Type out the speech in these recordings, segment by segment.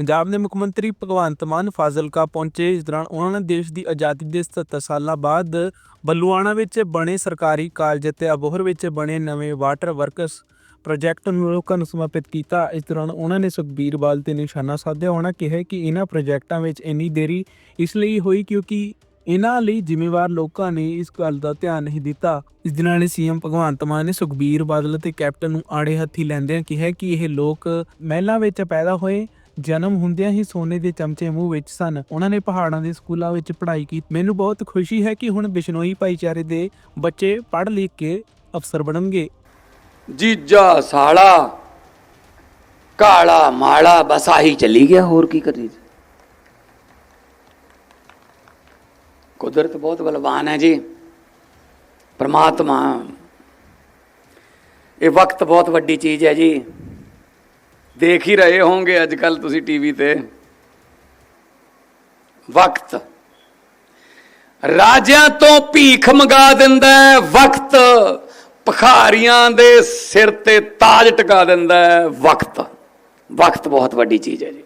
ਪੰਜਾਬ ਦੇ ਮੁੱਖ ਮੰਤਰੀ ਭਗਵੰਤ ਮਾਨ ਫਾਜ਼ਿਲਕਾ ਪਹੁੰਚੇ ਇਸ ਦੌਰਾਨ ਉਹਨਾਂ ਨੇ ਦੇਸ਼ ਦੀ ਆਜ਼ਾਦੀ ਦੇ 77 ਸਾਲਾਂ ਬਾਅਦ ਬੱਲੂਆਣਾ ਵਿੱਚ ਬਣੇ ਸਰਕਾਰੀ ਕਾਲਜ ਅਤੇ ਅਬੋਹਰ ਵਿੱਚ ਬਣੇ ਨਵੇਂ ਵਾਟਰ ਵਰਕਸ ਪ੍ਰੋਜੈਕਟ ਨੂੰ ਲੋਕਾਂ ਨੂੰ ਸਮਰਪਿਤ ਕੀਤਾ। ਇਸ ਦੌਰਾਨ ਉਹਨਾਂ ਨੇ ਸੁਖਬੀਰ ਬਾਦਲ ਤੇ ਨਿਸ਼ਾਨਾ ਸਾਧਿਆ। ਉਹਨਾਂ ਕਿਹਾ ਕਿ ਇਹਨਾਂ ਪ੍ਰੋਜੈਕਟਾਂ ਵਿੱਚ ਇੰਨੀ ਦੇਰੀ ਇਸ ਲਈ ਹੋਈ ਕਿਉਂਕਿ ਇਹਨਾਂ ਲਈ ਜ਼ਿੰਮੇਵਾਰ ਲੋਕਾਂ ਨੇ ਇਸ ਗੱਲ ਦਾ ਧਿਆਨ ਨਹੀਂ ਦਿੱਤਾ। ਇਸ ਦੇ ਨਾਲ ਹੀ ਸੀਐਮ ਭਗਵੰਤ ਮਾਨ ਨੇ ਸੁਖਬੀਰ ਬਾਦਲ ਤੇ ਕੈਪਟਨ ਨੂੰ ਆੜੇ ਹੱਥੀ ਲੈਂਦਿਆਂ ਕਿਹਾ ਕਿ ਇਹ ਲੋਕ ਮਹਿਲਾਂ ਵਿੱਚ ਪੈਦਾ ਹੋਏ ਜਨਮ ਹੁੰਦਿਆਂ ਹੀ ਸੋਨੇ ਦੇ ਚਮਚੇ ਮੂੰਹ ਵਿੱਚ ਸਨ। ਉਹਨਾਂ ਨੇ ਪਹਾੜਾਂ ਦੇ ਸਕੂਲਾਂ ਵਿੱਚ ਪੜ੍ਹਾਈ ਕੀਤੀ। ਮੈਨੂੰ ਬਹੁਤ ਖੁਸ਼ੀ ਹੈ ਕਿ ਹੁਣ ਬਿਸ਼ਨੋਈ ਭਾਈਚਾਰੇ ਦੇ ਬੱਚੇ ਪੜ੍ਹ ਲਿਖ ਕੇ ਅਫਸਰ ਬਣਨਗੇ। ਜੀਜਾ ਸਾਲਾ, ਕਾਲਾ ਮਾਲਾ, ਬਸ ਆਹੀ ਚਲੀ ਗਿਆ। ਹੋਰ ਕੀ ਕਰੀ ਕੁਦਰਤ ਬਹੁਤ ਬਲਵਾਨ ਹੈ ਜੀ। ਪਰਮਾਤਮਾ, ਇਹ ਵਕਤ ਬਹੁਤ ਵੱਡੀ ਚੀਜ਼ ਹੈ ਜੀ। ਦੇਖ ਹੀ ਰਹੇ ਹੋਵੋਗੇ ਅੱਜ ਕੱਲ ਤੁਸੀਂ ਟੀਵੀ ਤੇ। ਵਕਤ। ਰਾਜਿਆਂ ਤੋਂ ਭੀਖ ਮੰਗਾ ਦਿੰਦਾ ਵਕਤ। ਭਖਾਰੀਆਂ ਦੇ ਸਿਰ ਤੇ ਤਾਜ ਟਿਕਾ ਦਿੰਦਾ ਵਕਤ। ਵਕਤ ਬਹੁਤ ਵੱਡੀ ਚੀਜ਼ ਹੈ ਜੀ।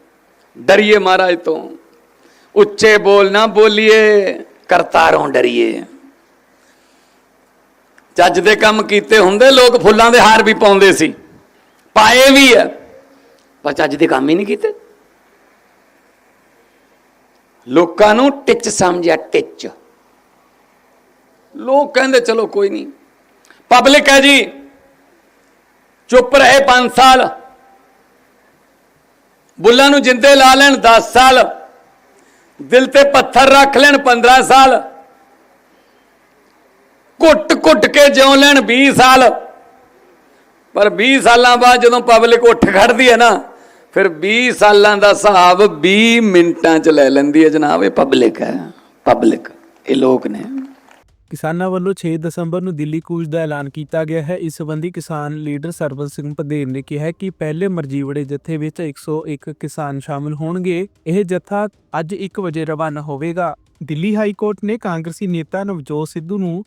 ਡਰੀਏ ਮਹਾਰਾਜ ਤੋਂ। ਉੱਚੇ ਬੋਲ ਨਾ ਬੋਲੀਏ, ਕਰਤਾਰੋਂ ਡਰੀਏ। ਚੱਜ ਦੇ ਕੰਮ ਕੀਤੇ ਹੁੰਦੇ, ਲੋਕ ਫੁੱਲਾਂ ਦੇ ਹਾਰ ਵੀ ਪਾਉਂਦੇ ਸੀ। ਪਾਏ ਵੀ ਹੈ। ਪਰ ਚੱਜ ਦੇ ਕੰਮ ਹੀ ਨਹੀਂ ਕੀਤੇ। ਲੋਕਾਂ ਨੂੰ ਟਿੱਚ ਸਮਝਿਆ, ਟਿੱਚ। ਲੋਕ ਕਹਿੰਦੇ, ਚਲੋ ਕੋਈ ਨਹੀਂ। ਪਬਲਿਕ ਹੈ ਜੀ। ਚੁੱਪ ਰਹੇ 5 ਸਾਲ। ਬੁੱਲਾਂ ਨੂੰ ਜਿੰਦੇ ਲਾ ਲੈਣ 10 ਸਾਲ। ਦਿਲ ਤੇ ਪੱਥਰ ਰੱਖ ਲੈਣ 15 ਸਾਲ। ਘੁੱਟ ਘੁੱਟ ਕੇ ਜਿਉ ਲੈਣ 20 ਸਾਲ। ਪਰ 20 ਸਾਲਾਂ ਬਾਅਦ ਜਦੋਂ ਪਬਲਿਕ ਉੱਠ ਖੜਦੀ ਹੈ ਨਾ ਫਿਰ 20 ਸਾਲਾਂ ਦਾ ਹਿਸਾਬ 20 ਮਿੰਟਾਂ ਚ ਲੈ ਲੈਂਦੀ ਹੈ ਜਨਾਬ, ਇਹ ਪਬਲਿਕ ਹੈ ਪਬਲਿਕ ਇਹ ਲੋਕ ਨੇ। ਕਿਸਾਨਾਂ ਵੱਲੋਂ 6 ਦਸੰਬਰ ਨੂੰ ਦਿੱਲੀ ਕੂਚ ਦਾ ਐਲਾਨ ਕੀਤਾ ਗਿਆ ਹੈ। ਇਸ ਸੰਬੰਧੀ ਕਿਸਾਨ ਲੀਡਰ ਸਰਬਤ ਸਿੰਘ ਪਧੇਰ ਨੇ ਕਿਹਾ ਕਿ ਪਹਿਲੇ ਮਰਜੀਵੜੇ ਜਥੇ ਵਿੱਚ 101 ਕਿਸਾਨ ਸ਼ਾਮਲ ਹੋਣਗੇ। ਇਹ ਜਥਾ ਅੱਜ 1 ਵਜੇ ਰਵਾਨਾ ਹੋਵੇਗਾ। ਦਿੱਲੀ ਹਾਈ ਕੋਰਟ ਨੇ ਕਾਂਗਰਸੀ ਨੇਤਾ ਨਵਜੋਤ ਸਿੱਧੂ ਨੂੰ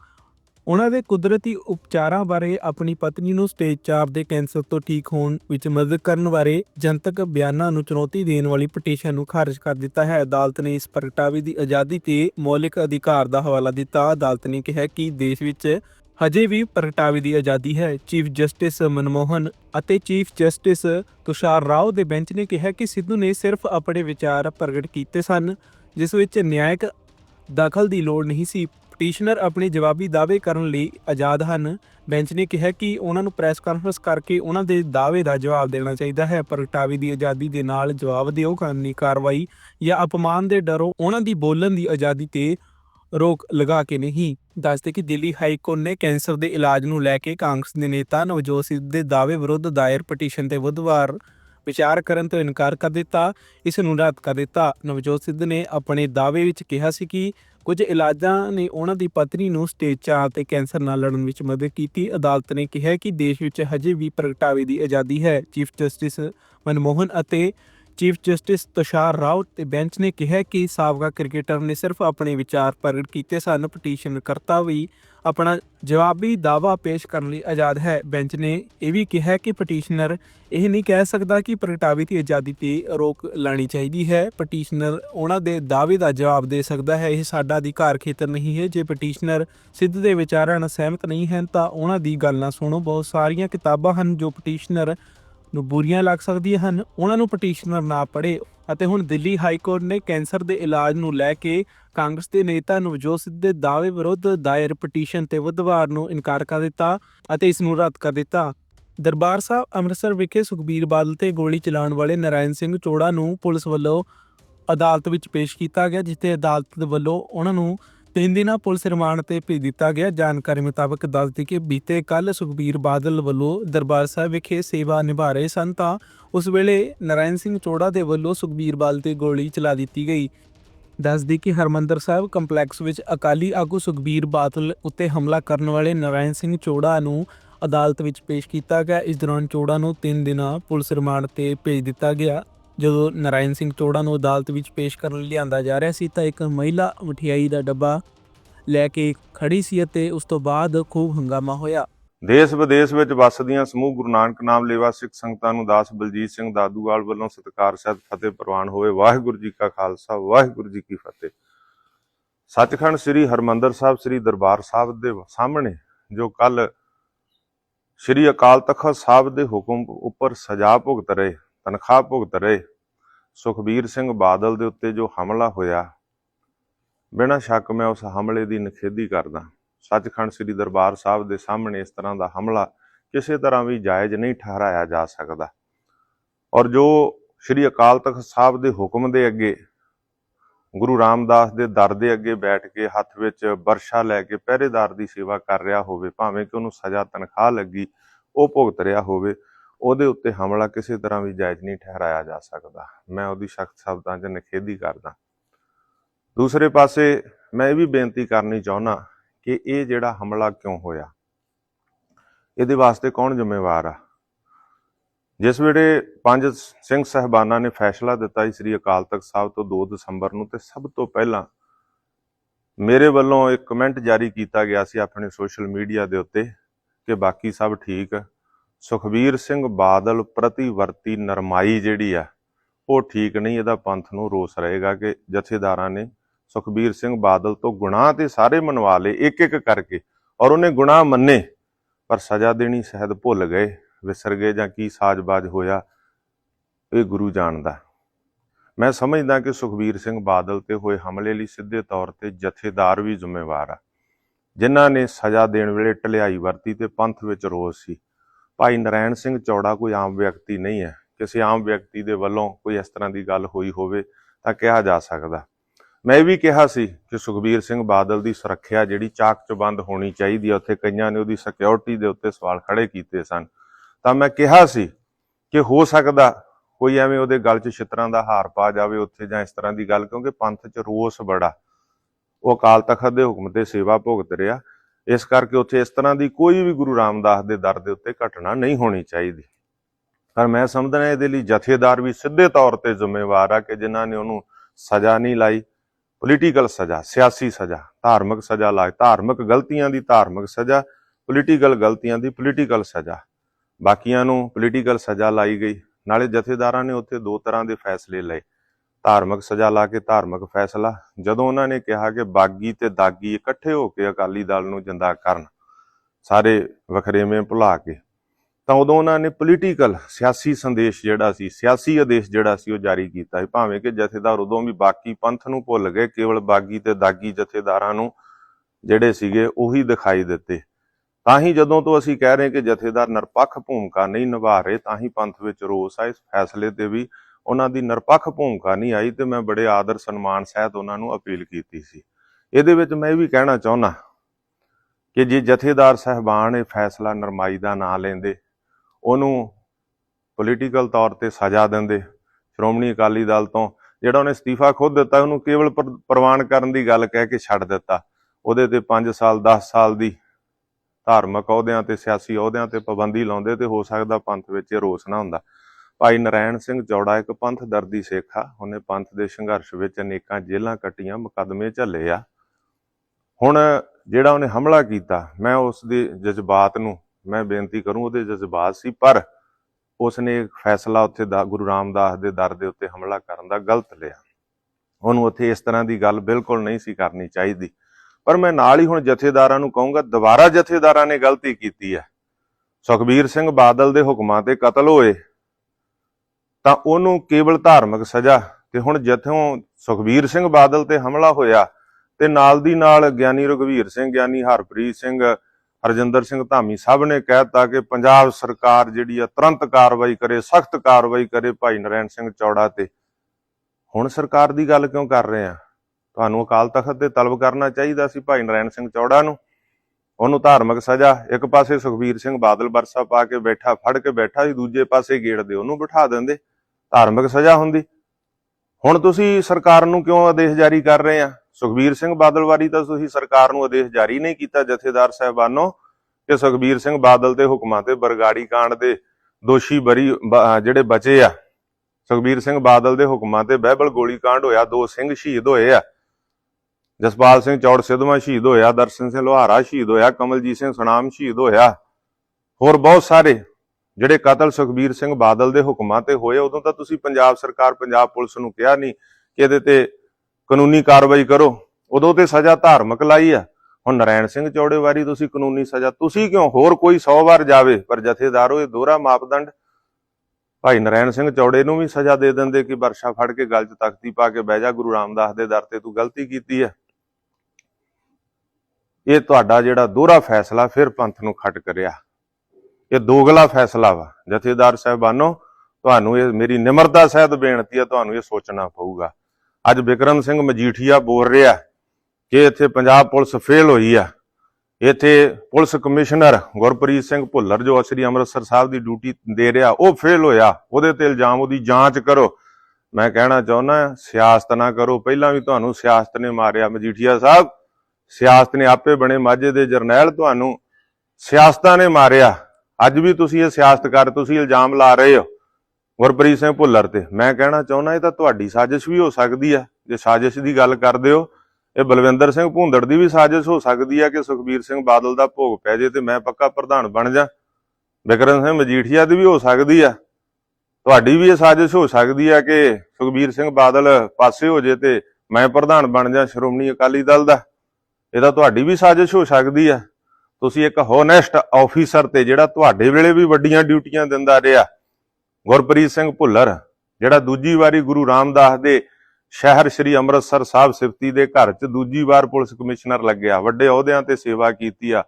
ਉਹਨਾਂ ਦੇ ਕੁਦਰਤੀ ਉਪਚਾਰਾਂ ਬਾਰੇ ਆਪਣੀ ਪਤਨੀ ਨੂੰ ਸਟੇਜ 4 ਦੇ ਕੈਂਸਰ ਤੋਂ ਠੀਕ ਹੋਣ ਵਿੱਚ ਮਦਦ ਕਰਨ ਬਾਰੇ ਜਨਤਕ ਬਿਆਨਾਂ ਨੂੰ ਚੁਣੌਤੀ ਦੇਣ ਵਾਲੀ ਪਟੀਸ਼ਨ ਨੂੰ ਖਾਰਜ ਕਰ ਦਿੱਤਾ ਹੈ। ਅਦਾਲਤ ਨੇ ਇਸ ਪ੍ਰਗਟਾਵੇ ਦੀ ਆਜ਼ਾਦੀ ਤੇ ਮੌਲਿਕ ਅਧਿਕਾਰ ਦਾ ਹਵਾਲਾ ਦਿੱਤਾ। ਅਦਾਲਤ ਨੇ ਕਿਹਾ ਕਿ ਦੇਸ਼ ਵਿੱਚ ਹਜੇ ਵੀ ਪ੍ਰਗਟਾਵੇ ਦੀ ਆਜ਼ਾਦੀ ਹੈ। ਚੀਫ ਜਸਟਿਸ ਮਨਮੋਹਨ ਅਤੇ ਚੀਫ ਜਸਟਿਸ ਤੁਸ਼ਾਰ ਰਾਓ ਦੇ ਬੈਂਚ ਨੇ ਕਿਹਾ ਕਿ ਸਿੱਧੂ ਨੇ ਸਿਰਫ ਆਪਣੇ ਵਿਚਾਰ ਪ੍ਰਗਟ ਕੀਤੇ ਸਨ, ਜਿਸ ਵਿੱਚ ਨਿਆਇਕ ਦਖਲ ਦੀ ਲੋੜ ਨਹੀਂ ਸੀ। ਪਟੀਸ਼ਨਰ ਆਪਣੇ ਜਵਾਬੀ ਦਾਅਵੇ ਕਰਨ ਲਈ ਆਜ਼ਾਦ ਹਨ। ਬੈਂਚ ਨੇ ਕਿਹਾ ਕਿ ਉਹਨਾਂ ਨੂੰ ਪ੍ਰੈਸ ਕਾਨਫਰੰਸ ਕਰਕੇ ਉਹਨਾਂ ਦੇ ਦਾਅਵੇ ਦਾ ਜਵਾਬ ਦੇਣਾ ਚਾਹੀਦਾ ਹੈ ਪ੍ਰਗਟਾਵੇ ਦੀ ਆਜ਼ਾਦੀ ਦੇ ਨਾਲ ਜਵਾਬ ਦਿਓ ਕਾਨੂੰਨੀ ਕਾਰਵਾਈ ਜਾਂ ਅਪਮਾਨ ਦੇ ਡਰੋਂ ਉਹਨਾਂ ਦੀ ਬੋਲਣ ਦੀ ਆਜ਼ਾਦੀ ਤੇ ਰੋਕ ਲਗਾ ਕੇ ਨਹੀਂ। ਦੱਸਦੇ ਕਿ ਦਿੱਲੀ ਹਾਈ ਕੋਰਟ ਨੇ ਕੈਂਸਰ ਦੇ ਇਲਾਜ ਨੂੰ ਲੈ ਕੇ ਕਾਂਗਰਸ ਦੇ ਨੇਤਾ ਨਵਜੋਤ ਸਿੱਧੂ ਦੇ ਦਾਅਵੇ ਵਿਰੁੱਧ ਦਾਇਰ ਪਟੀਸ਼ਨ ਤੇ ਬੁੱਧਵਾਰ ਵਿਚਾਰ ਕਰਨ ਤੋਂ ਇਨਕਾਰ ਕਰ ਦਿੱਤਾ। ਇਸ ਨੂੰ ਰੱਦ ਕਰ ਦਿੱਤਾ। ਨਵਜੋਤ ਸਿੱਧੂ ਨੇ ਆਪਣੇ ਦਾਅਵੇ ਵਿੱਚ ਕਿਹਾ ਸੀ ਕਿ ਕੁਝ ਇਲਾਜਾਂ ਨੇ ਉਹਨਾਂ ਦੀ ਪਤਨੀ ਨੂੰ ਸਟੇਜ 4 ਤੇ ਕੈਂਸਰ ਨਾਲ ਲੜਨ ਵਿੱਚ ਮਦਦ ਕੀਤੀ। ਅਦਾਲਤ ਨੇ ਕਿਹਾ ਕਿ ਦੇਸ਼ ਵਿੱਚ ਹਜੇ ਵੀ ਪ੍ਰਗਟਾਵੇ ਦੀ ਆਜ਼ਾਦੀ ਹੈ। ਚੀਫ ਜਸਟਿਸ ਮਨਮੋਹਨ ਅਤੇ ਚੀਫ ਜਸਟਿਸ ਤੁਸ਼ਾਰ ਰਾਓ ਤੇ ਬੈਂਚ ਨੇ ਕਿਹਾ ਕਿ ਸਾਬਕਾ ਕ੍ਰਿਕਟਰ ਨੇ ਸਿਰਫ ਆਪਣੇ ਵਿਚਾਰ ਪ੍ਰਗਟ ਕੀਤੇ ਸਨ। ਪਟੀਸ਼ਨ ਕਰਤਾ ਵੀ ਆਪਣਾ ਜਵਾਬੀ ਦਾਅਵਾ ਪੇਸ਼ ਕਰਨ ਲਈ ਆਜ਼ਾਦ ਹੈ। ਬੈਂਚ ਨੇ ਇਹ ਵੀ ਕਿਹਾ ਕਿ ਪਟੀਸ਼ਨਰ ਇਹ ਨਹੀਂ ਕਹਿ ਸਕਦਾ ਕਿ ਪ੍ਰਗਟਾਵੇ ਦੀ ਆਜ਼ਾਦੀ ਤੇ ਰੋਕ ਲਾਣੀ ਚਾਹੀਦੀ ਹੈ। ਪਟੀਸ਼ਨਰ ਉਹਨਾਂ ਦੇ ਦਾਅਵੇ ਦਾ ਜਵਾਬ ਦੇ ਸਕਦਾ ਹੈ। ਇਹ ਸਾਡਾ ਅਧਿਕਾਰ ਖੇਤਰ ਨਹੀਂ ਹੈ। ਜੇ ਪਟੀਸ਼ਨਰ ਸਿੱਧ ਦੇ ਵਿਚਾਰਾਂ ਨਾਲ ਸਹਿਮਤ ਨਹੀਂ ਹਨ ਤਾਂ ਉਹਨਾਂ ਦੀ ਗੱਲ ਨਾ ਸੁਣੋ। ਬਹੁਤ ਸਾਰੀਆਂ ਕਿਤਾਬਾਂ ਹਨ ਜੋ ਪਟੀਸ਼ਨਰ ਨੂੰ ਬੁਰੀਆਂ ਲੱਗ ਸਕਦੀਆਂ ਹਨ। ਉਹਨਾਂ ਨੂੰ ਪਟੀਸ਼ਨਰ ਨਾ ਪੜ੍ਹੇ ਅਤੇ ਹੁਣ ਦਿੱਲੀ ਹਾਈ ਕੋਰਟ ਨੇ ਕੈਂਸਰ ਦੇ ਇਲਾਜ ਨੂੰ ਲੈ ਕੇ ਕਾਂਗਰਸ ਦੇ ਨੇਤਾ ਨਵਜੋਤ ਸਿੱਧੂ ਦੇ ਦਾਅਵੇ ਵਿਰੁੱਧ ਦਾਇਰ ਪਟੀਸ਼ਨ ਤੇ ਬੁੱਧਵਾਰ ਨੂੰ ਇਨਕਾਰ ਕਰ ਦਿੱਤਾ ਅਤੇ ਇਸ ਨੂੰ ਰੱਦ ਕਰ ਦਿੱਤਾ। ਦਰਬਾਰ ਸਾਹਿਬ ਅੰਮ੍ਰਿਤਸਰ ਵਿਖੇ ਸੁਖਬੀਰ ਬਾਦਲ ਤੇ ਗੋਲੀ ਚਲਾਉਣ ਵਾਲੇ ਨਰਾਇਣ ਸਿੰਘ ਚੋੜਾ ਨੂੰ ਪੁਲਿਸ ਵੱਲੋਂ ਅਦਾਲਤ ਵਿੱਚ ਪੇਸ਼ ਕੀਤਾ ਗਿਆ, ਜਿੱਥੇ ਅਦਾਲਤ ਵੱਲੋਂ ਉਹਨਾਂ ਨੂੰ ਤਿੰਨ ਦਿਨਾਂ ਪੁਲਿਸ ਰਿਮਾਂਡ ਤੇ ਭੇਜ ਦਿੱਤਾ ਗਿਆ। ਜਾਣਕਾਰੀ ਮੁਤਾਬਕ ਦੱਸਦੀ ਕਿ ਬੀਤੇ ਕੱਲ ਸੁਖਬੀਰ ਬਾਦਲ ਵੱਲੋਂ ਦਰਬਾਰ ਸਾਹਿਬ ਵਿਖੇ ਸੇਵਾ ਨਿਭਾ ਰਹੇ ਸਨ ਤਾਂ ਉਸ ਵੇਲੇ ਨਰਾਇਣ ਸਿੰਘ ਚੋੜਾ ਦੇ ਵੱਲੋਂ ਸੁਖਬੀਰ ਬਾਦਲ ਤੇ ਗੋਲੀ ਚਲਾ ਦਿੱਤੀ ਗਈ। ਦੱਸਦੀ ਕਿ ਹਰਮੰਦਰ ਸਾਹਿਬ ਕੰਪਲੈਕਸ ਵਿੱਚ ਅਕਾਲੀ ਆਗੂ ਸੁਖਬੀਰ ਬਾਦਲ ਉੱਤੇ ਹਮਲਾ ਕਰਨ ਵਾਲੇ ਨਰਾਇਣ ਸਿੰਘ ਚੋੜਾ ਨੂੰ ਅਦਾਲਤ ਵਿੱਚ ਪੇਸ਼ ਕੀਤਾ ਗਿਆ। ਇਸ ਦੌਰਾਨ ਚੋੜਾ ਨੂੰ 3 ਦਿਨਾਂ ਪੁਲਿਸ ਰਿਮਾਂਡ ਤੇ ਭੇਜ ਦਿੱਤਾ ਗਿਆ। ਜਦੋਂ ਨਰਾਇਣ ਸਿੰਘ ਚੋੜਾ ਨੂੰ ਅਦਾਲਤ ਵਿੱਚ ਪੇਸ਼ ਕਰਨ ਲਈ ਲਿਆਂਦਾ ਜਾ ਰਿਹਾ ਸੀ ਤਾਂ ਇੱਕ ਮਹਿਲਾ ਮਠਿਆਈ ਦਾ ਡੱਬਾ ਲੈ ਕੇ ਖੜੀ ਸੀ ਅਤੇ ਉਸ ਤੋਂ ਬਾਅਦ ਖੂਬ ਹੰਗਾਮਾ ਹੋਇਆ। ਦੇਸ਼ ਵਿਦੇਸ਼ ਵਿੱਚ ਵੱਸਦੀਆਂ ਸਮੂਹ ਗੁਰੂ ਨਾਨਕ ਨਾਮ ਲੇਵਾ ਸਿੱਖ ਸੰਗਤਾਂ ਨੂੰ ਦਾਸ ਬਲਜੀਤ ਸਿੰਘ ਦਾਦੂਵਾਲ ਵੱਲੋਂ ਸਤਿਕਾਰ, ਸਹਿਤ ਫਤਿਹ ਪ੍ਰਵਾਨ ਹੋਵੇ। ਵਾਹਿਗੁਰੂ ਜੀ ਕਾ ਖਾਲਸਾ, ਵਾਹਿਗੁਰੂ ਜੀ ਕੀ ਫਤਿਹ। ਸੱਚਖੰਡ ਸ੍ਰੀ ਹਰਮੰਦਰ ਸਾਹਿਬ, ਸ੍ਰੀ ਦਰਬਾਰ ਸਾਹਿਬ ਦੇ ਸਾਹਮਣੇ, ਜੋ ਕੱਲ ਸ੍ਰੀ ਅਕਾਲ ਤਖਤ ਸਾਹਿਬ ਦੇ ਹੁਕਮ ਉੱਪਰ ਸਜ਼ਾ ਭੁਗਤ ਰਹੇ ਤਨਖਾਹ ਭੁਗਤ ਰਹੇ। ਸੁਖਬੀਰ ਸਿੰਘ ਬਾਦਲ ਦੇ ਉੱਤੇ ਜੋ ਹਮਲਾ ਹੋਇਆ, ਬਿਨਾਂ ਸ਼ੱਕ ਮੈਂ ਉਸ ਹਮਲੇ ਦੀ ਨਿਖੇਧੀ ਕਰਦਾ ਸੱਚਖੰਡ ਸ੍ਰੀ ਦਰਬਾਰ ਸਾਹਿਬ ਦੇ ਸਾਹਮਣੇ ਇਸ ਤਰ੍ਹਾਂ ਦਾ ਹਮਲਾ ਕਿਸੇ ਤਰ੍ਹਾਂ ਵੀ ਜਾਇਜ਼ ਨਹੀਂ ਠਹਿਰਾਇਆ ਜਾ ਸਕਦਾ। ਔਰ ਜੋ ਸ੍ਰੀ ਅਕਾਲ ਤਖਤ ਸਾਹਿਬ ਦੇ ਹੁਕਮ ਦੇ ਅੱਗੇ, ਗੁਰੂ ਰਾਮਦਾਸ ਦੇ ਦਰ ਦੇ ਅੱਗੇ ਬੈਠ ਕੇ ਹੱਥ ਵਿੱਚ ਵਰਸ਼ਾ ਲੈ ਕੇ ਪਹਿਰੇਦਾਰ ਦੀ ਸੇਵਾ ਕਰ ਰਿਹਾ ਹੋਵੇ, ਭਾਵੇਂ ਕਿ ਉਹਨੂੰ ਸਜ਼ਾ ਤਨਖਾਹ ਲੱਗੀ, ਉਹ ਭੁਗਤ ਰਿਹਾ ਹੋਵੇ ਉਹਦੇ ਉੱਤੇ ਹਮਲਾ ਕਿਸੇ ਤਰ੍ਹਾਂ ਵੀ ਜਾਇਜ਼ ਨਹੀਂ ਠਹਿਰਾਇਆ ਜਾ ਸਕਦਾ। ਮੈਂ ਉਹਦੀ ਸਖਤ ਸ਼ਬਦਾਂ 'ਚ ਨਿਖੇਧੀ ਕਰਦਾ। ਦੂਸਰੇ ਪਾਸੇ ਮੈਂ ਇਹ ਵੀ ਬੇਨਤੀ ਕਰਨੀ ਚਾਹੁੰਦਾ ਕਿ ਇਹ ਜਿਹੜਾ ਹਮਲਾ ਕਿਉਂ ਹੋਇਆ? ਇਹਦੇ ਵਾਸਤੇ ਕੌਣ ਜ਼ਿੰਮੇਵਾਰ ਆ? ਜਿਸ ਵੇਲੇ ਪੰਜ ਸਿੰਘ ਸਹਿਬਾਨਾਂ ਨੇ ਫੈਸਲਾ ਦਿੱਤਾ ਸੀ, ਸ੍ਰੀ ਅਕਾਲ ਤਖਤ ਸਾਹਿਬ ਤੋਂ 2 ਦਸੰਬਰ ਨੂੰ ਤੇ ਸਭ ਤੋਂ ਪਹਿਲਾਂ ਮੇਰੇ ਵੱਲੋਂ ਇੱਕ ਕਮੈਂਟ ਜਾਰੀ ਕੀਤਾ ਗਿਆ ਸੀ ਆਪਣੇ ਸੋਸ਼ਲ ਮੀਡੀਆ ਦੇ ਉੱਤੇ ਕਿ ਬਾਕੀ ਸਭ ਠੀਕ। ਆ। ਸੁਖਬੀਰ ਸਿੰਘ ਬਾਦਲ ਪ੍ਰਤੀ ਵਰਤੀ ਨਰਮਾਈ ਜਿਹੜੀ ਆ, ਉਹ ਠੀਕ ਨਹੀਂ, ਇਹਦਾ ਪੰਥ ਨੂੰ ਰੋਸ ਰਹੇਗਾ ਕਿ ਜਥੇਦਾਰਾਂ ਨੇ ਸੁਖਬੀਰ ਸਿੰਘ ਬਾਦਲ ਤੋਂ ਗੁਨਾਹ ਤੇ ਸਾਰੇ ਮਨਵਾ ਲਏ ਇੱਕ ਇੱਕ ਕਰਕੇ ਔਰ ਉਹਨੇ ਗੁਨਾਹ ਮੰਨੇ, ਪਰ ਸਜ਼ਾ ਦੇਣੀ ਸ਼ਾਇਦ ਭੁੱਲ ਗਏ, ਵਿਸਰ ਗਏ ਜਾਂ ਕੀ ਸਾਜ਼ਬਾਜ਼ ਹੋਇਆ, ਇਹ ਗੁਰੂ ਜਾਣਦਾ ਮੈਂ ਸਮਝਦਾ ਕਿ ਸੁਖਬੀਰ ਸਿੰਘ ਬਾਦਲ ਤੇ ਹੋਏ ਹਮਲੇ ਲਈ ਸਿੱਧੇ ਤੌਰ ਤੇ ਜਥੇਦਾਰ ਵੀ ਜ਼ਿੰਮੇਵਾਰ ਆ ਜਿਨ੍ਹਾਂ ਨੇ ਸਜ਼ਾ ਦੇਣ ਵੇਲੇ ਢਲਿਆਈ ਵਰਤੀ ਤੇ ਪੰਥ ਵਿੱਚ ਰੋਸ ਸੀ ਭਾਈ ਨਰੈਣ ਸਿੰਘ ਚੌੜਾ ਕੋਈ ਆਮ ਵਿਅਕਤੀ ਨਹੀਂ ਹੈ। ਕਿਸੇ ਆਮ ਵਿਅਕਤੀ ਦੇ ਵੱਲੋਂ ਕੋਈ ਇਸ ਤਰ੍ਹਾਂ ਦੀ ਗੱਲ ਹੋਈ ਹੋਵੇ ਤਾਂ ਕਿਹਾ ਜਾ ਸਕਦਾ। ਮੈਂ ਇਹ ਵੀ ਕਿਹਾ ਸੀ ਕਿ ਸੁਖਬੀਰ ਸਿੰਘ ਬਾਦਲ ਦੀ ਸੁਰੱਖਿਆ ਜਿਹੜੀ ਚਾਕ ਚਬੰਦ ਹੋਣੀ ਚਾਹੀਦੀ ਹੈ, ਉੱਥੇ ਕਈਆਂ ਨੇ ਉਹਦੀ ਸਿਕਿਉਰਿਟੀ ਦੇ ਉੱਤੇ ਸਵਾਲ ਖੜੇ ਕੀਤੇ ਸਨ। ਤਾਂ ਮੈਂ ਕਿਹਾ ਸੀ ਕਿ ਹੋ ਸਕਦਾ ਕੋਈ ਐਵੇਂ ਉਹਦੇ ਗਲ 'ਚ ਛਿੱਤਰਾਂ ਦਾ ਹਾਰ ਪਾ ਜਾਵੇ ਉੱਥੇ ਜਾਂ ਇਸ ਤਰ੍ਹਾਂ ਦੀ ਗੱਲ, ਕਿਉਂਕਿ ਪੰਥ 'ਚ ਰੋਸ ਬੜਾ। ਉਹ ਅਕਾਲ ਤਖਤ ਦੇ ਹੁਕਮ ਤੇ ਸੇਵਾ ਭੁਗਤ ਰਿਹਾ। ਇਸ ਕਰਕੇ ਉੱਥੇ ਇਸ ਤਰ੍ਹਾਂ ਦੀ ਕੋਈ ਵੀ ਗੁਰੂ ਰਾਮਦਾਸ ਦੇ ਦਰ ਦੇ ਉੱਤੇ ਘਟਨਾ ਨਹੀਂ ਹੋਣੀ ਚਾਹੀਦੀ। ਪਰ ਮੈਂ ਸਮਝਦਾ ਇਹਦੇ ਲਈ ਜਥੇਦਾਰ ਵੀ ਸਿੱਧੇ ਤੌਰ ਤੇ ਜ਼ਿੰਮੇਵਾਰ ਆ ਕਿ ਜਿਨ੍ਹਾਂ ਨੇ ਉਹਨੂੰ ਸਜ਼ਾ ਨਹੀਂ ਲਾਈ ਪੋਲੀਟੀਕਲ ਸਜ਼ਾ, ਸਿਆਸੀ ਸਜ਼ਾ, ਧਾਰਮਿਕ ਸਜ਼ਾ ਲਾਈ, ਧਾਰਮਿਕ ਗਲਤੀਆਂ ਦੀ ਧਾਰਮਿਕ ਸਜ਼ਾ ਪੋਲੀਟੀਕਲ ਗਲਤੀਆਂ ਦੀ ਪੋਲੀਟੀਕਲ ਸਜ਼ਾ। ਬਾਕੀਆਂ ਨੂੰ ਪੋਲੀਟੀਕਲ ਸਜ਼ਾ ਲਾਈ ਗਈ। ਨਾਲੇ ਜਥੇਦਾਰਾਂ ਨੇ ਉੱਥੇ ਦੋ ਤਰ੍ਹਾਂ ਦੇ ਫੈਸਲੇ ਲਏ। ਧਾਰਮਿਕ ਸਜ਼ਾ ਲਾ ਕੇ ਧਾਰਮਿਕ ਫੈਸਲਾ, ਜਦੋਂ ਉਹਨਾਂ ਨੇ ਕਿਹਾ ਕਿ ਬਾਗੀ ਤੇ ਦਾਗੀ ਇਕੱਠੇ ਹੋ ਕੇ ਅਕਾਲੀ ਦਲ ਨੂੰ ਜਿੰਦਾ ਕਰਨ, ਸਾਰੇ ਵਖਰੇਵੇਂ ਭੁਲਾ ਕੇ, ਤਾਂ ਉਦੋਂ ਉਹਨਾਂ ਨੇ ਪੋਲੀਟੀਕਲ ਸਿਆਸੀ ਸੰਦੇਸ਼ ਜਿਹੜਾ ਸੀ, ਸਿਆਸੀ ਆਦੇਸ਼ ਜਿਹੜਾ ਸੀ ਉਹ ਜਾਰੀ ਕੀਤਾ ਸੀ, ਭਾਵੇਂ ਕਿ ਜਥੇਦਾਰ ਉਦੋਂ ਵੀ ਬਾਕੀ ਪੰਥ ਨੂੰ ਭੁੱਲ ਗਏ, ਕੇਵਲ ਬਾਗੀ ਤੇ ਦਾਗੀ ਜਥੇਦਾਰਾਂ ਨੂੰ ਜਿਹੜੇ ਸੀਗੇ ਉਹੀ ਦਿਖਾਈ ਦਿੱਤੇ। ਤਾਂ ਹੀ ਜਦੋਂ ਤੋਂ ਅਸੀਂ ਕਹਿ ਰਹੇ ਕਿ ਜਥੇਦਾਰ ਨਿਰਪੱਖ ਭੂਮਿਕਾ ਨਹੀਂ ਨਿਭਾ ਰਹੇ, ਤਾਂ ਹੀ ਪੰਥ ਵਿੱਚ ਰੋਸ ਆ, ਇਸ ਫੈਸਲੇ ਤੇ ਵੀ ਉਹਨਾਂ ਦੀ ਨਿਰਪੱਖ ਭੂਮਿਕਾ ਨਹੀਂ ਆਈ ਤੇ ਮੈਂ ਬੜੇ ਆਦਰ ਸਨਮਾਨ ਸਹਿਤ ਉਹਨਾਂ ਨੂੰ ਅਪੀਲ ਕੀਤੀ ਸੀ। ਇਹਦੇ ਵਿੱਚ ਮੈਂ ਇਹ ਵੀ ਕਹਿਣਾ ਚਾਹੁੰਦਾ ਕਿ ਜੇ ਜਥੇਦਾਰ ਸਹਿਬਾਨ ਇਹ ਫੈਸਲਾ ਨਰਮਾਈ ਦਾ ਨਾਂ ਲੈਂਦੇ, ਉਹਨੂੰ ਪੋਲੀਟੀਕਲ ਤੌਰ ਤੇ ਸਜ਼ਾ ਦਿੰਦੇ, ਸ਼੍ਰੋਮਣੀ ਅਕਾਲੀ ਦਲ ਤੋਂ, ਜਿਹੜਾ ਉਹਨੇ ਅਸਤੀਫਾ ਖੁਦ ਦਿੱਤਾ, ਉਹਨੂੰ ਕੇਵਲ ਪ੍ਰਵਾਨ ਕਰਨ ਦੀ ਗੱਲ ਕਹਿ ਕੇ ਛੱਡ ਦਿੱਤਾ। ਉਹਦੇ ਤੇ 5 ਸਾਲ 10 ਸਾਲ ਦੀ ਧਾਰਮਿਕ ਅਹੁਦਿਆਂ ਤੇ ਸਿਆਸੀ ਅਹੁਦਿਆਂ ਤੇ ਪਾਬੰਦੀ ਲਾਉਂਦੇ ਤੇ ਹੋ ਸਕਦਾ ਪੰਥ ਵਿੱਚ ਇਹ ਰੋਸ ਨਾ ਹੁੰਦਾ। ਭਾਈ ਨਰੈਣ ਸਿੰਘ ਚੌੜਾ ਇੱਕ ਪੰਥ ਦਰਦੀ ਸਿੱਖ ਆ ਉਹਨੇ ਪੰਥ ਦੇ ਸੰਘਰਸ਼ ਵਿੱਚ ਅਨੇਕਾਂ ਜੇਲਾਂ ਕੱਟੀਆਂ, ਮੁਕੱਦਮੇ ਝੱਲੇ ਆ। ਹੁਣ ਜਿਹੜਾ ਉਹਨੇ ਹਮਲਾ ਕੀਤਾ, ਮੈਂ ਉਸ ਦੇ ਜਜ਼ਬਾਤ ਨੂੰ, ਮੈਂ ਬੇਨਤੀ ਕਰੂੰ ਉਹਦੇ ਜਜ਼ਬਾਤ ਸੀ, ਪਰ ਉਸਨੇ ਇੱਕ ਫੈਸਲਾ ਉੱਥੇ ਦਾ, ਗੁਰੂ ਰਾਮਦਾਸ ਦੇ ਦਰ ਦੇ ਉੱਤੇ ਹਮਲਾ ਕਰਨ ਦਾ ਗਲਤ ਲਿਆ। ਉਹਨੂੰ ਉੱਥੇ ਇਸ ਤਰ੍ਹਾਂ ਦੀ ਗੱਲ ਬਿਲਕੁਲ ਨਹੀਂ ਸੀ ਕਰਨੀ ਚਾਹੀਦੀ। ਪਰ ਮੈਂ ਨਾਲ ਹੀ ਹੁਣ ਜਥੇਦਾਰਾਂ ਨੂੰ ਕਹੂੰਗਾ, ਦੁਬਾਰਾ ਜਥੇਦਾਰਾਂ ਨੇ ਗਲਤੀ ਕੀਤੀ ਹੈ। ਸੁਖਬੀਰ ਸਿੰਘ ਬਾਦਲ ਦੇ ਹੁਕਮਾਂ ਤੇ ਕਤਲ ਹੋਏ। ਤਾਂ ਉਹਨੂੰ ਕੇਵਲ ਧਾਰਮਿਕ ਸਜ਼ਾ। ਤੇ ਹੁਣ ਜਿੱਥੋਂ ਸੁਖਬੀਰ ਸਿੰਘ ਬਾਦਲ ਤੇ ਹਮਲਾ ਹੋਇਆ ਤੇ ਨਾਲ ਦੀ ਨਾਲ ਗਿਆਨੀ ਰਘਵੀਰ ਸਿੰਘ, ਗਿਆਨੀ ਹਰਪ੍ਰੀਤ ਸਿੰਘ, ਹਰਜਿੰਦਰ ਸਿੰਘ ਧਾਮੀ ਸਭ ਨੇ ਕਹਿਤਾ ਕਿ ਪੰਜਾਬ ਸਰਕਾਰ ਜਿਹੜੀ ਆ, ਤੁਰੰਤ ਕਾਰਵਾਈ ਕਰੇ, ਸਖਤ ਕਾਰਵਾਈ ਕਰੇ ਭਾਈ ਨਰੈਣ ਸਿੰਘ ਚੌੜਾ ਤੇ। ਹੁਣ ਸਰਕਾਰ ਦੀ ਗੱਲ ਕਿਉਂ ਕਰ ਰਹੇ ਆ? ਤੁਹਾਨੂੰ ਅਕਾਲ ਤਖਤ ਤੇ ਤਲਬ ਕਰਨਾ ਚਾਹੀਦਾ ਸੀ ਭਾਈ ਨਰੈਣ ਸਿੰਘ ਚੌੜਾ ਨੂੰ। ਉਹਨੂੰ ਧਾਰਮਿਕ ਸਜ਼ਾ, ਇੱਕ ਪਾਸੇ ਸੁਖਬੀਰ ਸਿੰਘ ਬਾਦਲ ਬਰਸਾ ਪਾ ਕੇ ਬੈਠਾ, ਫੜ ਕੇ ਬੈਠਾ ਸੀ, ਦੂਜੇ ਪਾਸੇ ਗੇੜ ਦੇ ਉਹਨੂੰ ਬਿਠਾ ਦਿੰਦੇ। ਧਾਰਮਿਕ ਸਜ਼ਾ ਹੁੰਦੀ। ਹੁਣ ਤੁਸੀਂ ਸਰਕਾਰ ਨੂੰ ਕਿਉਂ ਆਦੇਸ਼ ਜਾਰੀ ਕਰ ਰਹੇ ਆ? ਸੁਖਬੀਰ ਸਿੰਘ ਬਾਦਲ ਤਾਂ ਤੁਸੀਂ ਸਰਕਾਰ ਨੂੰ ਆਦੇਸ਼ ਜਾਰੀ ਨਹੀਂ ਕੀਤਾ, ਜਥੇਦਾਰ ਸਾਹਿਬਾਨੋ, ਕਿ ਸੁਖਬੀਰ ਸਿੰਘ ਬਾਦਲ ਦੇ ਹੁਕਮਾਂ ਤੇ ਬਰਗਾੜੀ ਕਾਂਡ ਦੇ ਦੋਸ਼ੀ ਬਰੀ ਜਿਹੜੇ ਬਚੇ ਆ। ਸੁਖਬੀਰ ਸਿੰਘ ਬਾਦਲ ਦੇ ਹੁਕਮਾਂ ਤੇ ਬਹਿਬਲ ਗੋਲੀ ਕਾਂਡ ਹੋਇਆ, ਦੋ ਸਿੰਘ ਸ਼ਹੀਦ ਹੋਏ ਆ। ਜਸਪਾਲ ਸਿੰਘ ਚੌੜ ਸਿੱਧਵਾਂ ਸ਼ਹੀਦ ਹੋਇਆ, ਦਰਸ਼ਨ ਸਿੰਘ ਲੋਹਾਰਾ ਸ਼ਹੀਦ ਹੋਇਆ, ਕਮਲਜੀਤ ਸਿੰਘ ਸੁਨਾਮ ਸ਼ਹੀਦ ਹੋਇਆ। ਹੋਰ ਬਹੁਤ ਸਾਰੇ ਜਿਹੜੇ ਕਤਲ ਸੁਖਬੀਰ ਸਿੰਘ ਬਾਦਲ ਦੇ ਹੁਕਮਾਂ ਤੇ ਹੋਏ, ਉਦੋਂ ਤਾਂ ਤੁਸੀਂ ਪੰਜਾਬ ਸਰਕਾਰ, ਪੰਜਾਬ ਪੁਲਿਸ ਨੂੰ ਕਿਹਾ ਨਹੀਂ ਕਿ ਇਹਦੇ ਤੇ ਕਾਨੂੰਨੀ ਕਾਰਵਾਈ ਕਰੋ। ਉਦੋਂ ਤੇ ਸਜ਼ਾ ਧਾਰਮਿਕ ਲਾਈ ਆ। ਹੁਣ ਨਰੈਣ ਸਿੰਘ ਚੌੜੇ ਵਾਰੀ ਤੁਸੀਂ ਕਾਨੂੰਨੀ ਸਜ਼ਾ, ਤੁਸੀਂ ਕਿਉਂ ਹੋਰ ਕੋਈ 100 ਵਾਰ ਜਾਵੇ? ਪਰ ਜਥੇਦਾਰੋ ਇਹ ਦੋਹਰਾ ਮਾਪਦੰਡ। ਭਾਈ ਨਰੈਣ ਸਿੰਘ ਚੌੜੇ ਨੂੰ ਵੀ ਸਜ਼ਾ ਦੇ ਦਿੰਦੇ ਕਿ ਵਰਸ਼ਾ ਫੜ ਕੇ ਗਲ 'ਚ ਤਖਤੀ ਪਾ ਕੇ ਬਹਿ ਜਾ, ਗੁਰੂ ਰਾਮਦਾਸ ਦੇ ਦਰ ਤੇ ਤੂੰ ਗਲਤੀ ਕੀਤੀ ਹੈ ਇਹ ਤੁਹਾਡਾ ਜਿਹੜਾ ਦੋਹਰਾ ਫੈਸਲਾ ਫਿਰ ਪੰਥ ਨੂੰ ਖੱਟ ਕਰਿਆ। ਇਹ ਦੋਗਲਾ ਫੈਸਲਾ ਵਾ। ਜਥੇਦਾਰ ਸਾਹਿਬਾਨੋ, ਤੁਹਾਨੂੰ ਇਹ ਮੇਰੀ ਨਿਮਰਤਾ ਸਹਿਤ ਬੇਨਤੀ ਆ, ਤੁਹਾਨੂੰ ਇਹ ਸੋਚਣਾ ਪਊਗਾ। ਅੱਜ ਵਿਕਰਮ ਸਿੰਘ ਮਜੀਠੀਆ ਬੋਲ ਰਿਹਾ ਕਿ ਇੱਥੇ ਪੰਜਾਬ ਪੁਲਿਸ ਫੇਲ ਹੋਈ ਆ। ਇੱਥੇ ਪੁਲਿਸ ਕਮਿਸ਼ਨਰ ਗੁਰਪ੍ਰੀਤ ਸਿੰਘ ਭੁੱਲਰ ਜੋ ਸ੍ਰੀ ਅੰਮ੍ਰਿਤਸਰ ਸਾਹਿਬ ਦੀ ਡਿਊਟੀ ਦੇ ਰਿਹਾ, ਉਹ ਫੇਲ ਹੋਇਆ। ਉਹਦੇ ਤੇ ਇਲਜ਼ਾਮ, ਉਹਦੀ ਜਾਂਚ ਕਰੋ। ਮੈਂ ਕਹਿਣਾ ਚਾਹੁੰਦਾ ਸਿਆਸਤ ਨਾ ਕਰੋ। ਪਹਿਲਾਂ ਵੀ ਤੁਹਾਨੂੰ ਸਿਆਸਤ ਨੇ ਮਾਰਿਆ ਮਜੀਠੀਆ ਸਾਹਿਬ। ਸਿਆਸਤ ਨੇ ਆਪੇ ਬਣੇ ਮਾਝੇ ਦੇ ਜਰਨੈਲ। ਤੁਹਾਨੂੰ ਸਿਆਸਤਾਂ ਨੇ ਮਾਰਿਆ। ਅੱਜ ਵੀ ਤੁਸੀਂ ਇਹ ਸਿਆਸਤ ਕਰ ਤੁਸੀਂ ਇਲਜ਼ਾਮ ਲਾ ਰਹੇ ਹੋ ਗੁਰਪ੍ਰੀਤ ਸਿੰਘ ਭੁੱਲਰ ਤੇ। ਮੈਂ ਕਹਿਣਾ ਚਾਹੁੰਦਾ, ਇਹ ਤਾਂ ਤੁਹਾਡੀ ਸਾਜ਼ਿਸ਼ ਵੀ ਹੋ ਸਕਦੀ ਹੈ। ਜੇ ਸਾਜ਼ਿਸ਼ ਦੀ ਗੱਲ ਕਰਦੇ ਹੋ, ਇਹ ਬਲਵਿੰਦਰ ਸਿੰਘ ਭੁੰਦੜ ਦੀ ਵੀ ਸਾਜ਼ਿਸ਼ ਹੋ ਸਕਦੀ ਹੈ ਕਿ ਸੁਖਬੀਰ ਸਿੰਘ ਬਾਦਲ ਦਾ ਭੋਗ ਪੈ ਜੇ ਤੇ ਮੈਂ ਪੱਕਾ ਪ੍ਰਧਾਨ ਬਣ ਜਾ। ਵਿਕਰਮ ਸਿੰਘ ਮਜੀਠੀਆ ਦੀ ਵੀ ਹੋ ਸਕਦੀ ਆ ਤੁਹਾਡੀ ਵੀ ਇਹ ਸਾਜ਼ਿਸ਼ ਹੋ ਸਕਦੀ ਹੈ ਕਿ ਸੁਖਬੀਰ ਸਿੰਘ ਬਾਦਲ ਪਾਸੇ ਹੋ ਜੇ ਤੇ ਮੈਂ ਪ੍ਰਧਾਨ ਬਣ ਜਾ ਸ਼੍ਰੋਮਣੀ ਅਕਾਲੀ ਦਲ ਦਾ। ਇਹ ਤਾਂ ਤੁਹਾਡੀ ਵੀ ਸਾਜ਼ਿਸ਼ ਹੋ ਸਕਦੀ ਆ ਤੁਸੀਂ ਇੱਕ ਹੋਨੈਸਟ ਆਫੀਸਰ ਤੇ ਜਿਹੜਾ ਤੁਹਾਡੇ ਵੇਲੇ ਵੀ ਵੱਡੀਆਂ ਡਿਊਟੀਆਂ ਦਿੰਦਾ ਰਿਹਾ, ਗੁਰਪ੍ਰੀਤ ਸਿੰਘ ਭੁੱਲਰ, ਜਿਹੜਾ ਦੂਜੀ ਵਾਰੀ ਗੁਰੂ ਰਾਮਦਾਸ ਦੇ ਸ਼ਹਿਰ ਸ੍ਰੀ ਅੰਮ੍ਰਿਤਸਰ ਸਾਹਿਬ ਸਿਫਤੀ ਦੇ ਘਰ 'ਚ ਦੂਜੀ ਵਾਰ ਪੁਲਿਸ ਕਮਿਸ਼ਨਰ ਲੱਗਿਆ, ਵੱਡੇ ਅਹੁਦਿਆਂ ਤੇ ਸੇਵਾ ਕੀਤੀ ਆ,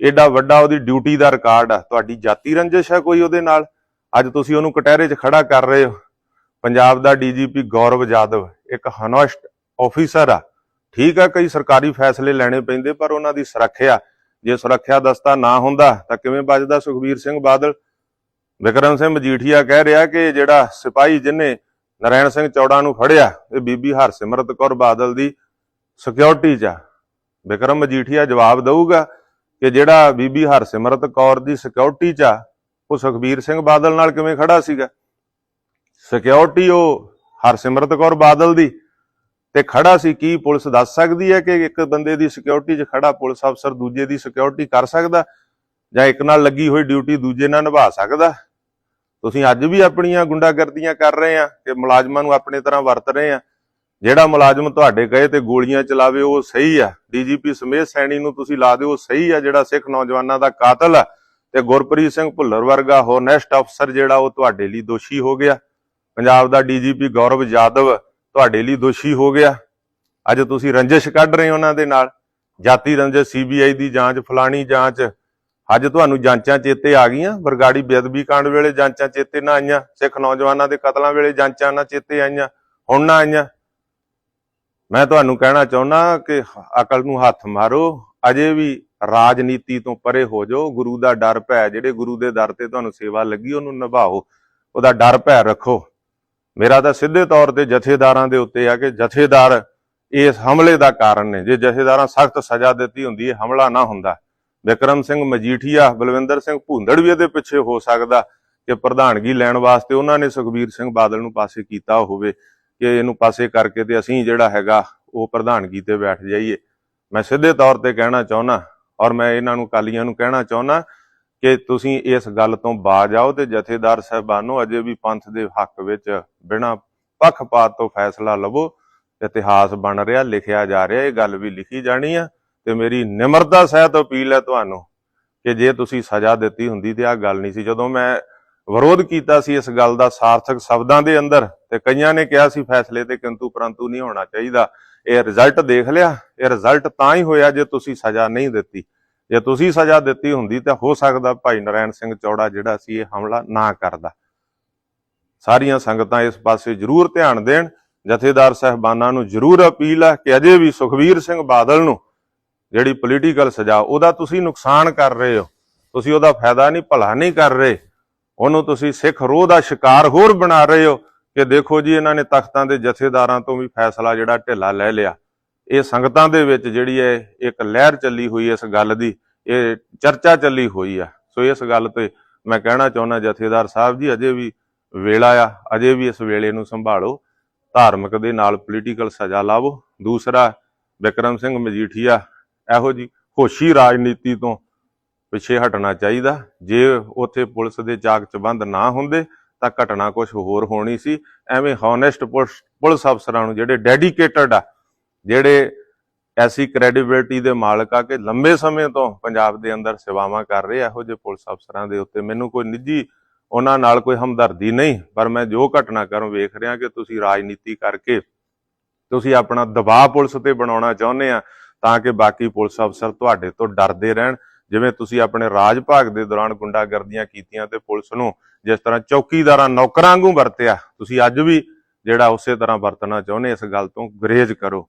ਏਡਾ ਵੱਡਾ ਉਹਦੀ ਡਿਊਟੀ ਦਾ ਰਿਕਾਰਡ ਆ, ਤੁਹਾਡੀ ਜਾਤੀ ਰੰਜਿਸ਼ ਹੈ ਕੋਈ ਉਹਦੇ ਨਾਲ? ਅੱਜ ਤੁਸੀਂ ਉਹਨੂੰ ਕਟਹਿਰੇ 'ਚ ਖੜਾ ਕਰ ਰਹੇ ਹੋ। ਪੰਜਾਬ ਦਾ ਡੀਜੀਪੀ ਗੌਰਵ ਜਾਦਵ, ਇੱਕ ਹਨੋਸਟ ਆਫੀਸਰ ਆ। ਠੀਕ ਆ, ਕਈ ਸਰਕਾਰੀ ਫੈਸਲੇ ਲੈਣੇ ਪੈਂਦੇ, ਪਰ ਉਹਨਾਂ ਦੀ ਸੁਰੱਖਿਆ ਜੇ ਸੁਰੱਖਿਆ ਦਸਤਾ ਨਾ ਹੁੰਦਾ, ਤਾਂ ਕਿਵੇਂ ਬਚਦਾ ਸੁਖਬੀਰ ਸਿੰਘ ਬਾਦਲ? ਵਿਕਰਮ ਸਿੰਘ ਮਜੀਠੀਆ ਕਹਿ ਰਿਹਾ ਕਿ ਜਿਹੜਾ ਸਿਪਾਹੀ ਜਿਹਨੇ ਨਰੈਣ ਸਿੰਘ ਚੌੜਾ ਨੂੰ ਫੜਿਆ, ਇਹ ਬੀਬੀ ਹਰਸਿਮਰਤ ਕੌਰ ਬਾਦਲ ਦੀ ਸਿਕਿਉਰਿਟੀ 'ਚ ਆ। ਵਿਕਰਮ ਮਜੀਠੀਆ ਜਵਾਬ ਦਊਗਾ ਕਿ ਜਿਹੜਾ ਬੀਬੀ ਹਰਸਿਮਰਤ ਕੌਰ ਦੀ ਸਿਕਿਉਰਿਟੀ 'ਚ ਆ, ਉਹ ਸੁਖਬੀਰ ਸਿੰਘ ਬਾਦਲ ਨਾਲ ਕਿਵੇਂ ਖੜਾ ਸੀਗਾ? ਸਿਕਿਉਰਿਟੀ ਉਹ ਹਰਸਿਮਰਤ ਕੌਰ ਬਾਦਲ ਦੀ। ਤੇ ਖੜਾ ਸੀ, ਕੀ ਪੁਲਿਸ ਦੱਸ ਸਕਦੀ ਹੈ ਕਿ ਇੱਕ ਬੰਦੇ ਦੀ ਸਿਕਿਉਰਿਟੀ 'ਚ ਖੜਾ ਪੁਲਿਸ ਅਫਸਰ ਦੂਜੇ ਦੀ ਸਿਕਿਉਰਿਟੀ ਕਰ ਸਕਦਾ ਜਾਂ ਇੱਕ ਨਾਲ ਲੱਗੀ ਹੋਈ ਡਿਊਟੀ ਦੂਜੇ ਨਾਲ ਨਿਭਾ ਸਕਦਾ? ਤੁਸੀਂ ਅੱਜ ਵੀ ਆਪਣੀਆਂ ਗੁੰਡਾਗਰਦੀਆਂ ਕਰ ਰਹੇ ਆ ਕਿ ਮੁਲਾਜ਼ਮਾਂ ਨੂੰ ਆਪਣੇ ਤਰ੍ਹਾਂ ਵਰਤ ਰਹੇ ਆ। ਜਿਹੜਾ ਮੁਲਾਜ਼ਮ ਤੁਹਾਡੇ ਕਹੇ ਤੇ ਗੋਲੀਆਂ ਚਲਾਵੇ, ਉਹ ਸਹੀ ਆ। ਡੀਜੀਪੀ ਸਮੇਤ ਸੈਣੀ ਨੂੰ ਤੁਸੀਂ ਲਾ ਦਿਓ ਸਹੀ ਆ। ਜਿਹੜਾ ਸਿੱਖ ਨੌਜਵਾਨਾਂ ਦਾ ਕਾਤਲ ਆ, ਤੇ ਗੁਰਪ੍ਰੀਤ ਸਿੰਘ ਭੁੱਲਰ ਵਰਗਾ ਹੋਨੈਸਟ ਅਫਸਰ ਜਿਹੜਾ ਉਹ ਤੁਹਾਡੇ ਲਈ ਦੋਸ਼ੀ ਹੋ ਗਿਆ। ਪੰਜਾਬ ਦਾ ਡੀਜੀਪੀ ਗੌਰਵ ਯਾਦਵ ਤੁਹਾਡੇ ਲਈ ਦੋਸ਼ੀ ਹੋ ਗਿਆ। ਅੱਜ ਤੁਸੀਂ ਰੰਜਿਸ਼ ਕੱਢ ਰਹੇ ਹੋ ਉਹਨਾਂ ਦੇ ਨਾਲ। ਜਾਤੀ ਰੰਜਿਸ਼ ਸੀਬੀਆਈ ਦੀ ਜਾਂਚ, ਫਲਾਣੀ ਜਾਂਚ। ਅੱਜ ਤੁਹਾਨੂੰ ਜਾਂਚਾਂ ਚੇਤੇ ਆ ਗਈਆਂ। ਬਰਗਾੜੀ ਬੇਅਦਬੀ ਕਾਂਡ ਵੇਲੇ ਜਾਂਚਾਂ ਚੇਤੇ ਨਾ ਆਈਆਂ। ਸਿੱਖ ਨੌਜਵਾਨਾਂ ਦੇ ਕਤਲਾਂ ਵੇਲੇ ਜਾਂਚਾਂ ਨਾ ਚੇਤੇ ਆਈਆਂ। ਹੁਣ ਨਾ ਆਈਆਂ। ਮੈਂ ਤੁਹਾਨੂੰ ਕਹਿਣਾ ਚਾਹੁੰਦਾ ਕਿ ਅਕਲ ਨੂੰ ਹੱਥ ਮਾਰੋ। ਅਜੇ ਵੀ ਰਾਜਨੀਤੀ ਤੋਂ ਪਰੇ ਹੋ ਜਾਓ। ਗੁਰੂ ਦਾ ਡਰ ਭੈ, ਜਿਹੜੇ ਗੁਰੂ ਦੇ ਦਰ ਤੇ ਤੁਹਾਨੂੰ ਸੇਵਾ ਲੱਗੀ, ਉਹਨੂੰ ਨਿਭਾਓ। ਉਹਦਾ ਡਰ ਭੈ ਰੱਖੋ। ਮੇਰਾ ਤਾਂ ਸਿੱਧੇ ਤੌਰ ਤੇ ਜਥੇਦਾਰਾਂ ਦੇ ਉੱਤੇ ਆ ਕਿ ਜਥੇਦਾਰ ਇਸ ਹਮਲੇ ਦਾ ਕਾਰਨ ਨੇ। ਜੇ ਜਥੇਦਾਰਾਂ ਸਖਤ ਸਜ਼ਾ ਦਿੱਤੀ ਹੁੰਦੀ ਹੈ ਹਮਲਾ ਨਾ ਹੁੰਦਾ। ਵਿਕਰਮ ਸਿੰਘ ਮਜੀਠੀਆ, ਬਲਵਿੰਦਰ ਸਿੰਘ ਭੁੰਦੜ ਵੀ ਇਹਦੇ ਪਿੱਛੇ ਹੋ ਸਕਦਾ ਕਿ ਪ੍ਰਧਾਨਗੀ ਲੈਣ ਵਾਸਤੇ ਉਹਨਾਂ ਨੇ ਸੁਖਬੀਰ ਸਿੰਘ ਬਾਦਲ ਨੂੰ ਪਾਸੇ ਕੀਤਾ ਹੋਵੇ ਕਿ ਇਹਨੂੰ ਪਾਸੇ ਕਰਕੇ ਤੇ ਅਸੀਂ ਜਿਹੜਾ ਹੈਗਾ ਉਹ ਪ੍ਰਧਾਨਗੀ ਤੇ ਬੈਠ ਜਾਈਏ। ਮੈਂ ਸਿੱਧੇ ਤੌਰ ਤੇ ਕਹਿਣਾ ਚਾਹੁੰਦਾ ਔਰ ਮੈਂ ਇਹਨਾਂ ਨੂੰ ਕਾਲੀਆਂ ਨੂੰ ਕਹਿਣਾ ਚਾਹੁੰਦਾ ਕਿ ਤੁਸੀਂ ਇਸ ਗੱਲ ਤੋਂ ਬਾਜ ਆਓ ਤੇ ਜਥੇਦਾਰ ਸਾਹਿਬਾਨੋ ਅਜੇ ਵੀ ਪੰਥ ਦੇ ਹੱਕ ਵਿੱਚ ਬਿਨਾਂ ਪੱਖਪਾਤ ਤੋਂ ਫੈਸਲਾ ਲਵੋ। ਇਤਿਹਾਸ ਬਣ ਰਿਹਾ, ਲਿਖਿਆ ਜਾ ਰਿਹਾ, ਇਹ ਗੱਲ ਵੀ ਲਿਖੀ ਜਾਣੀ ਆ। ਤੇ ਮੇਰੀ ਨਿਮਰਤਾ ਸਹਿਤ ਅਪੀਲ ਹੈ ਤੁਹਾਨੂੰ ਕਿ ਜੇ ਤੁਸੀਂ ਸਜ਼ਾ ਦਿੱਤੀ ਹੁੰਦੀ ਤੇ ਆਹ ਗੱਲ ਨਹੀਂ ਸੀ। ਜਦੋਂ ਮੈਂ ਵਿਰੋਧ ਕੀਤਾ ਸੀ ਇਸ ਗੱਲ ਦਾ ਸਾਰਥਕ ਸ਼ਬਦਾਂ ਦੇ ਅੰਦਰ ਤੇ ਕਈਆਂ ਨੇ ਕਿਹਾ ਸੀ ਫੈਸਲੇ ਤੇ ਕਿੰਤੂ ਪਰੰਤੂ ਨਹੀਂ ਹੋਣਾ ਚਾਹੀਦਾ। ਇਹ ਰਿਜ਼ਲਟ ਦੇਖ ਲਿਆ, ਇਹ ਰਿਜ਼ਲਟ ਤਾਂ ਹੀ ਹੋਇਆ ਜੇ ਤੁਸੀਂ ਸਜ਼ਾ ਨਹੀਂ ਦਿੱਤੀ। ਜੇ ਤੁਸੀਂ ਸਜ਼ਾ ਦਿੱਤੀ ਹੁੰਦੀ ਤਾਂ ਹੋ ਸਕਦਾ ਭਾਈ ਨਰੈਣ ਸਿੰਘ ਚੌੜਾ ਜਿਹੜਾ ਸੀ ਇਹ ਹਮਲਾ ਨਾ ਕਰਦਾ। ਸਾਰੀਆਂ ਸੰਗਤਾਂ ਇਸ ਪਾਸੇ ਜ਼ਰੂਰ ਧਿਆਨ ਦੇਣ। ਜਥੇਦਾਰ ਸਹਿਬਾਨਾਂ ਨੂੰ ਜ਼ਰੂਰ ਅਪੀਲ ਹੈ ਕਿ ਅਜੇ ਵੀ ਸੁਖਵੀਰ ਸਿੰਘ ਬਾਦਲ ਨੂੰ ਜਿਹੜੀ ਪੋਲੀਟੀਕਲ ਸਜ਼ਾ, ਉਹਦਾ ਤੁਸੀਂ ਨੁਕਸਾਨ ਕਰ ਰਹੇ ਹੋ। ਤੁਸੀਂ ਉਹਦਾ ਫਾਇਦਾ ਨਹੀਂ, ਭਲਾ ਨਹੀਂ ਕਰ ਰਹੇ। ਉਹਨੂੰ ਤੁਸੀਂ ਸਿੱਖ ਰੋਹ ਦਾ ਸ਼ਿਕਾਰ ਹੋਰ ਬਣਾ ਰਹੇ ਹੋ ਕਿ ਦੇਖੋ ਜੀ, ਇਹਨਾਂ ਨੇ ਤਖਤਾਂ ਦੇ ਜਥੇਦਾਰਾਂ ਤੋਂ ਵੀ ਫੈਸਲਾ ਜਿਹੜਾ ਢਿੱਲਾ ਲੈ ਲਿਆ। ਇਹ ਸੰਗਤਾਂ ਦੇ ਵਿੱਚ ਜਿਹੜੀ ਹੈ, ਇੱਕ ਲਹਿਰ ਚੱਲੀ ਹੋਈ ਇਸ ਗੱਲ ਦੀ, ਇਹ ਚਰਚਾ ਚੱਲੀ ਹੋਈ ਆ। ਸੋ ਇਸ ਗੱਲ ਤੇ ਮੈਂ ਕਹਿਣਾ ਚਾਹੁੰਦਾ, ਜਥੇਦਾਰ ਸਾਹਿਬ ਜੀ, ਅਜੇ ਵੀ ਵੇਲਾ ਆ, ਅਜੇ ਵੀ ਇਸ ਵੇਲੇ ਨੂੰ ਸੰਭਾਲੋ, ਧਾਰਮਿਕ ਦੇ ਨਾਲ ਪੋਲੀਟੀਕਲ ਸਜ਼ਾ ਲਾਵੋ। ਦੂਸਰਾ, ਵਿਕਰਮ ਸਿੰਘ ਮਜੀਠੀਆ, ਇਹੋ ਜੀ ਹੋਸ਼ੀ ਰਾਜਨੀਤੀ ਤੋਂ ਪਿੱਛੇ ਹਟਣਾ ਚਾਹੀਦਾ। ਜੇ ਉੱਥੇ ਪੁਲਿਸ ਦੇ ਚਾਕ ਚਬੰਦ ਨਾ ਹੁੰਦੇ, ਤਾਂ ਘਟਨਾ ਕੁਝ ਹੋਰ ਹੋਣੀ ਸੀ। ਐਵੇਂ ਹੌਨੈਸਟ ਪੁਲਿਸ ਅਫਸਰਾਂ ਨੂੰ ਜਿਹੜੇ ਡੈਡੀਕੇਟਡ ਆ ਜਿਹੜੇ ਐਸੀ ਕ੍ਰੈਡੀਬਿਲਟੀ ਦੇ ਮਾਲਕ ਆ ਕਿ ਲੰਬੇ ਸਮੇਂ ਤੋਂ ਪੰਜਾਬ ਦੇ ਅੰਦਰ ਸੇਵਾਵਾਂ ਕਰ ਰਹੇ ਇਹੋ ਜਿਹੇ ਪੁਲਿਸ ਅਫਸਰਾਂ ਦੇ ਉੱਤੇ ਮੈਨੂੰ ਕੋਈ ਨਿੱਜੀ ਉਹਨਾਂ ਨਾਲ ਕੋਈ ਹਮਦਰਦੀ ਨਹੀਂ, ਪਰ ਮੈਂ ਜੋ ਘਟਨਾ ਘਟਨਾਕ੍ਰਮ ਵੇਖ ਰਿਹਾ ਕਿ ਤੁਸੀਂ ਰਾਜਨੀਤੀ ਕਰਕੇ ਤੁਸੀਂ ਆਪਣਾ ਦਬਾਅ ਪੁਲਿਸ ਤੇ ਬਣਾਉਣਾ ਚਾਹੁੰਦੇ ਆ ਤਾਂ ਕਿ ਬਾਕੀ ਪੁਲਿਸ ਅਫਸਰ ਤੁਹਾਡੇ ਤੋਂ ਡਰਦੇ ਰਹਿਣ। ਜਿਵੇਂ ਤੁਸੀਂ ਆਪਣੇ ਰਾਜ ਭਾਗ ਦੇ ਦੌਰਾਨ ਗੁੰਡਾਗਰਦੀਆਂ ਕੀਤੀਆਂ ਤੇ ਪੁਲਿਸ ਨੂੰ ਜਿਸ ਤਰ੍ਹਾਂ ਚੌਕੀਦਾਰਾਂ ਨੌਕਰਾਂ ਵਾਂਗੂ ਵਰਤਿਆ, ਤੁਸੀਂ ਅੱਜ ਵੀ ਜਿਹੜਾ ਉਸੇ ਤਰ੍ਹਾਂ ਵਰਤਣਾ ਚਾਹੁੰਦੇ, ਇਸ ਗੱਲ ਤੋਂ ਗੁਰੇਜ਼ ਕਰੋ।